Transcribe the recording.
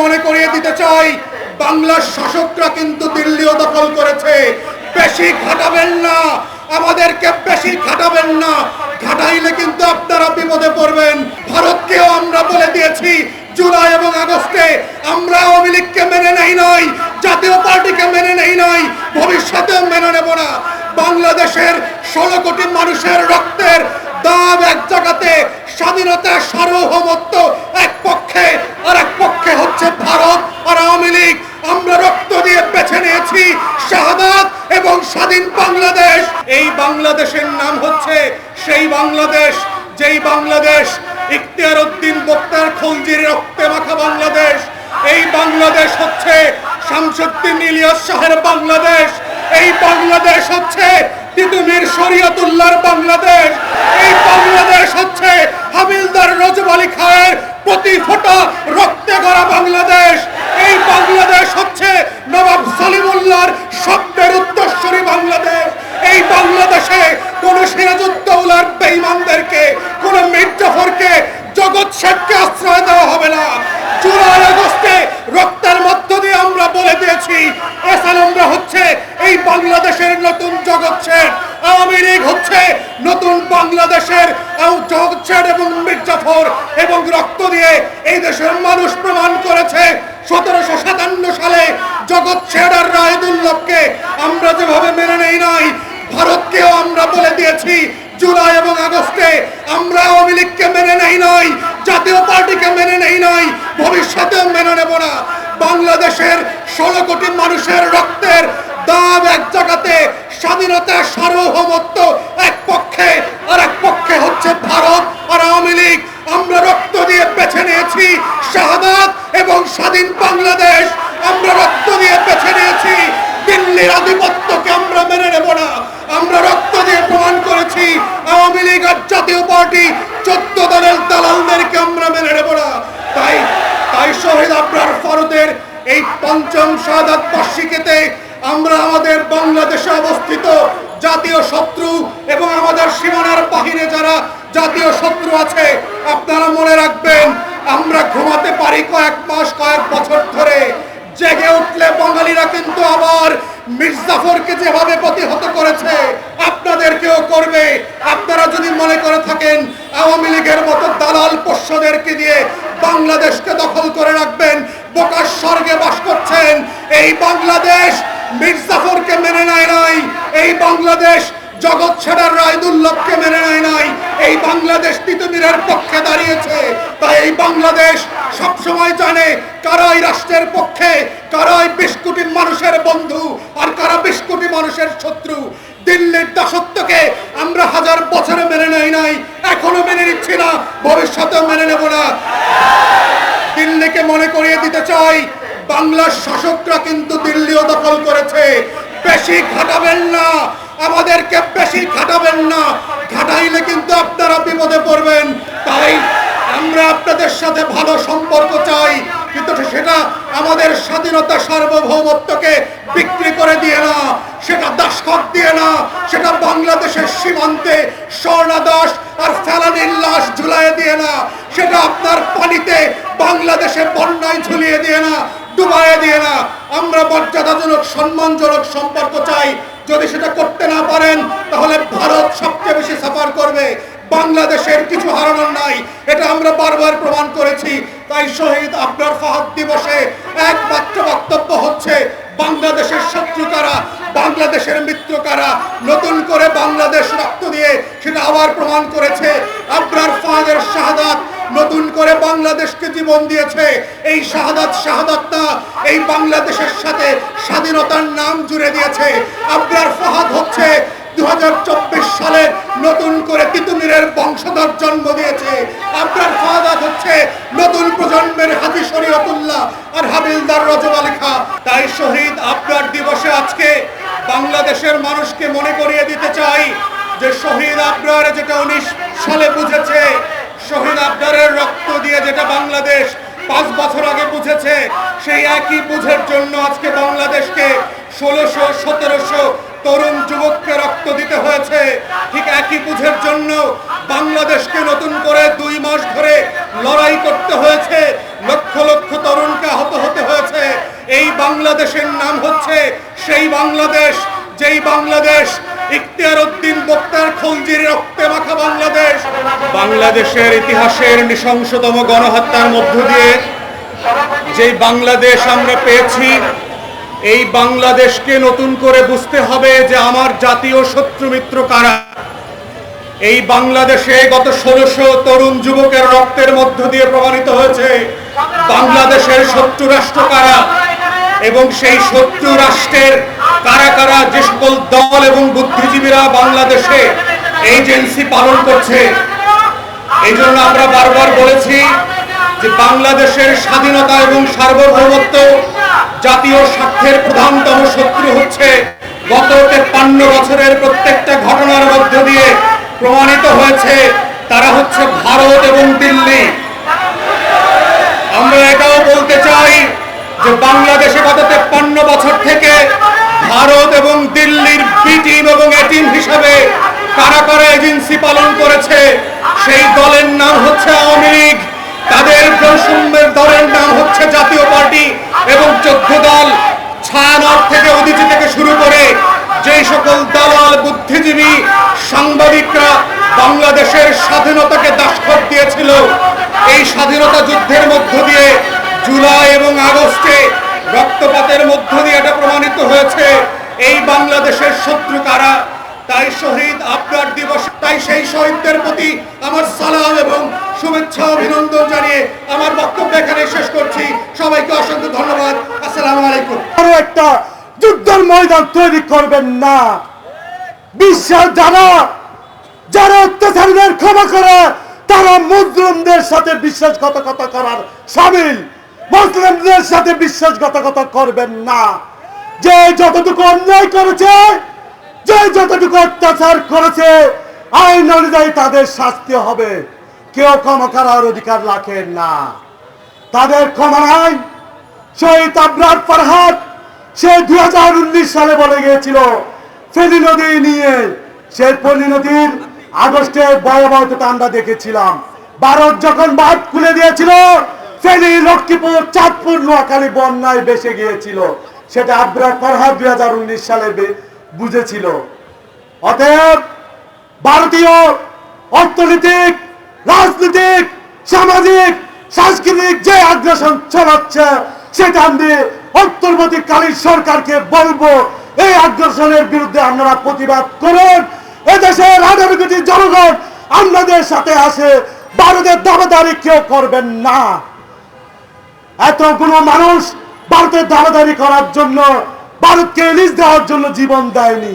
মনে করিয়ে দিতে চাই, বাংলার শাসকরা কিন্তু দিল্লিও দখল করেছে। বেশি খাটাবেন না, আমাদেরকে বেশি খাটাবেন না। খাটাইলে কিন্তু আপনারা বিপদে পড়বেন। ভারতকেও আমরা বলে দিয়েছি, জুলাই এবং আগস্টে আমরা আওয়ামী লীগকে মেনে নেই নাই, জাতীয় পার্টিকে মেনে নেই নাই, ভবিষ্যতেও মেনে নেব না। বাংলাদেশের ষোলো কোটি মানুষের রক্তের দাম এক জায়গাতে, স্বাধীনতা, সার্বভৌমত্ব এক পক্ষে আর এক পক্ষে হচ্ছে বাংলাদেশের নাম হচ্ছে সেই বাংলাদেশ, যেই বাংলাদেশ ইখতিয়ার উদ্দিন বক্তার খলজির রক্তে মাখা বাংলাদেশ। এই বাংলাদেশ হচ্ছে শামসুদ্দিন ইলিয়াস শাহের বাংলাদেশ। এই বাংলাদেশ হচ্ছে তিতুমির শরীয়তুল্লাহর বাংলাদেশ। এই বাংলাদেশ হচ্ছে হাবিলদার রজব আলী খায়ের প্রতি ফোঁটা রক্তে গড়া বাংলাদেশ। রায়দুল্লভকে আমরা যেভাবে মেনে নেই নাই, ভারতকেও আমরা বলে দিয়েছি, জুলাই এবং আগস্টে আমরা আওয়ামী লীগকে মেনে নেই নাই, জাতীয় পার্টিকে মেনে নেই নাই, ভবিষ্যতেও মেনে নেব না। বাংলাদেশের ষোলো কোটি মানুষের রক্তের দাম এক জায়গাতে, স্বাধীনতা সার্বভৌমত্ব এক পক্ষে আর এক পক্ষে হচ্ছে ভারত আর আওয়ামী লীগ। আমরা রক্ত দিয়ে বেছে নিয়েছি শাহাদাত এবং স্বাধীন বাংলাদেশ আমরা রক্ত দিয়ে বেছে নিয়েছি দিল্লির আধিপত্যকে আমরা মেনে নেব না আমরা রক্ত দিয়ে প্রমাণ করেছি আওয়ামী লীগ আর জাতীয় পার্টি চোদ্দ দলের দালালদেরকে আমরা মেনে নেব না তাই তাই শহীদ আবরার ফরদের এই পঞ্চম শাহাদাত বার্ষিকীতে আমরা আমাদের বাংলাদেশে অবস্থিত জাতীয় শত্রু এবং আমাদের সীমানার বাহিরে যারা জাতীয় শত্রু আছে, আপনারা মনে রাখবেন, আমরা ঘুমাতে পারি কয়েক মাস, কয়েক বছর ধরে। জেগে উঠলে বাঙালিরা কিন্তু আবার মির্জাফরকে যেভাবে প্রতিহত করেছে, আপনাদেরকেও করবে। আপনারা যদি মনে করে থাকেন, আওয়ামী লীগের মতো দালাল পোষ্যদেরকে দিয়ে বাংলাদেশকে দখল করে রাখবেন বোকার স্বর্গে বাস করছেন এই বাংলাদেশ। মির্জাফরকে মেনে নেয় নাই, এই বাংলাদেশ জগৎ ছাড়ার রায়দুল্লভকে মেনে নেয় নাই, এই বাংলাদেশ তিতুমিরের পক্ষে দাঁড়িয়েছে। তাই এই বাংলাদেশ সবসময় জানে কারাই রাষ্ট্রের পক্ষে, কারাই বিশ কোটি মানুষের বন্ধু আর কারা বিশ কোটি মানুষের শত্রু। দিল্লির দাসত্বকে আমরা হাজার বছরে মেনে নেই নাই, এখনও মেনে নিচ্ছি না, ভবিষ্যতেও মেনে নেব না। দিল্লিকে মনে করিয়ে দিতে চাই। বাংলার শাসকরা কিন্তু দিল্লিও দখল করেছে। বেশি খাটাবেন না। আমাদেরকে বেশি খাটাবেন না। খাটাইলে কিন্তু আপনারা বিপদে পড়বেন। তাই আমরা আপনাদের সাথে ভালো সম্পর্ক চাই। কিন্তু সেটা আমাদের স্বাধীনতা সার্বভৌমত্বকে বিক্রি করে দিয়ে না। সেটা দাসখত দিয়ে না, সেটা বাংলাদেশের সীমান্তে স্বর্ণা দাস আর ফেলানির লাশ ঝুলাইয়ে দিয়ে না, সেটা আপনার পানিতে বাংলাদেশে বন্যায় ঝুলিয়ে দিয়ে না, ডুবাইয়ে দিয়ে না। আমরা মর্যাদাজনক, সম্মানজনক সম্পর্ক চাই। যদি সেটা করতে না পারেন, তাহলে ভারত সবচেয়ে বেশি সাফার করবে। বাংলাদেশের কিছু হারানোর নাই, এটা আমরা বারবার প্রমাণ করেছি। তাই শহীদ আবরার ফাহাদ দিবসে একমাত্র বক্তব্য হচ্ছে, বাংলাদেশের বাংলাদেশের মিত্র কারা নতুন করে বাংলাদেশ রক্ত দিয়ে সেটা আবার প্রমাণ করেছে। আবরার ফাহাদের শাহাদাত নতুন করে বাংলাদেশকে জীবন দিয়েছে। এই শাহাদাত শাহাদাতটা এই বাংলাদেশের সাথে স্বাধীনতার নাম জুড়ে দিয়েছে। আবরার ফাহাদ হচ্ছে দুই হাজার চব্বিশ সালে নতুন করে তিতুমিরের বংশধর জন্ম দিয়েছে। আবরার ফাহাদ হচ্ছে নতুন প্রজন্মের হাজি শরীয়তুল্লাহ আর হাবিলদার আলী তাই শহীদ আবরার বাংলাদেশের মানুষকে মনে করিয়ে দিতে চাই যে শহীদ আবরার যেটা উনিশ সালে বুঝেছে, শহীদ আবদারের রক্ত দিয়ে যেটা বাংলাদেশ পাঁচ বছর আগে বুঝেছে, সেই একই বুঝের জন্য আজকে বাংলাদেশকে ষোলোশো, সতেরোশো তরুণ যুবককে রক্ত দিতে হয়েছে। ঠিক একই বুঝের জন্য বাংলাদেশকে নতুন করে দুই মাস ধরে লড়াই করতে হয়েছে, লক্ষ লক্ষ তরুণকে আহত বাংলাদেশের নাম হচ্ছে সেই বাংলাদেশ, যেই বাংলাদেশ ইখতিয়ার উদ্দিন বক্তার খলজির রক্তে মাখা বাংলাদেশ। বাংলাদেশের ইতিহাসের নৃশংসতম গণহত্যার মধ্য দিয়ে যেই বাংলাদেশ আমরা পেয়েছি, এই বাংলাদেশকে নতুন করে বুঝতে হবে যে আমার জাতীয় শত্রু মিত্র কারা। এই বাংলাদেশে গত ষোলোশো তরুণ যুবকের রক্তের মধ্য দিয়ে প্রমাণিত হয়েছে বাংলাদেশের শত্রু রাষ্ট্র কারা। এবং সেই শত্রু রাষ্ট্রের কারা কারা যে সকল দল এবং বুদ্ধিজীবীরা বাংলাদেশে এজেন্সি পালন করছে এই জন্য আমরা বারবার বলেছি যে বাংলাদেশের স্বাধীনতা এবং সার্বভৌমত্ব জাতীয় স্বার্থের প্রধানতম শত্রু হচ্ছে গত তেপ্পান্ন বছরের প্রত্যেকটা ঘটনার মধ্য দিয়ে প্রমাণিত হয়েছে, তারা হচ্ছে ভারত এবং দিল্লি আমরা এটাও বলতে চাই যে বাংলাদেশে গত তেপ্পান্ন বছর থেকে ভারত এবং দিল্লির বি টিম এবং এ টিম হিসাবে কারা কারা এজেন্সি পালন করেছে, সেই দলের নাম হচ্ছে আওয়ামী লীগ। তাদের বৈষম্যের দলের নাম হচ্ছে জাতীয় পার্টি এবং চোদ্দ দল ছায়ানট থেকে উদিচি থেকে শুরু করে যেই সকল দালাল বুদ্ধিজীবী, সাংবাদিকরা বাংলাদেশের স্বাধীনতাকে দাসখত দিয়েছিল, এই স্বাধীনতা যুদ্ধের মধ্য দিয়ে জুলাই এবং আগস্টে রক্তপাতের মধ্য দিয়ে এটা প্রমাণিত হয়েছে। এই বাংলাদেশের শত্রু কারা? তাই শহীদ আপনার দিবস, তাই সেই শহীদদের প্রতি আমার সালাম এবং শুভেচ্ছা, অভিনন্দন জানিয়ে আমার বক্তব্য এখানে শেষ করছি। সবাইকে অসংখ্য ধন্যবাদ। আসসালামু আলাইকুম। আরও একটা যুদ্ধের ময়দান তৈরি করবেন না। বিশ্বাস যারা যারা অত্যাচারীদের ক্ষমা করে, তারা মুসলিমদের সাথে বিশ্বাসঘাতকতা করার সামিল। মুসলিমদের সাথে বিশ্বাসঘাতকতা করবেন না। যে যতটুকু অন্যায় করেছে, যে যতটুকু অত্যাচার করেছে, আইন অনুযায়ী তাদের শাস্তি হবে। কেউ ক্ষমা করার অধিকার রাখেন না। তাদের ক্ষমা নাই। শহীদ আবরার ফরহাদ, সে দুই সালে বলে গিয়েছিল, ফেনী নদী নিয়ে। সেই ফেনী নদীর আগস্টে ভয়াবহতা আমরা দেখেছিলাম। ভারত যখন বাঁধ খুলে দিয়েছিল ফেনী, লক্ষ্মীপুর, চাঁদপুর, নোয়াখালী বন্যায় বেসে গিয়েছিল। সেটা আবরার ফরহাদ দুই হাজার উনিশ সালে বুঝেছিল। অতএব ভারতীয় অর্থনৈতিক, রাজনৈতিক, সামাজিক, সাংস্কৃতিক যে আগ্রাসন চালাচ্ছে সেটা আমি অন্তর্বর্তীকালীন সরকারকে বলব, এই আগ্রাসনের বিরুদ্ধে আপনারা প্রতিবাদ করুন। এদেশের কোটি জনগণ আপনাদের সাথে আসে ভারতের দাবাদারি কেউ করবেন না। এতগুলো মানুষ ভারতের দাবাদারি করার জন্য ভারতকে রিলিজ দেওয়ার জন্য জীবন দেয়নি।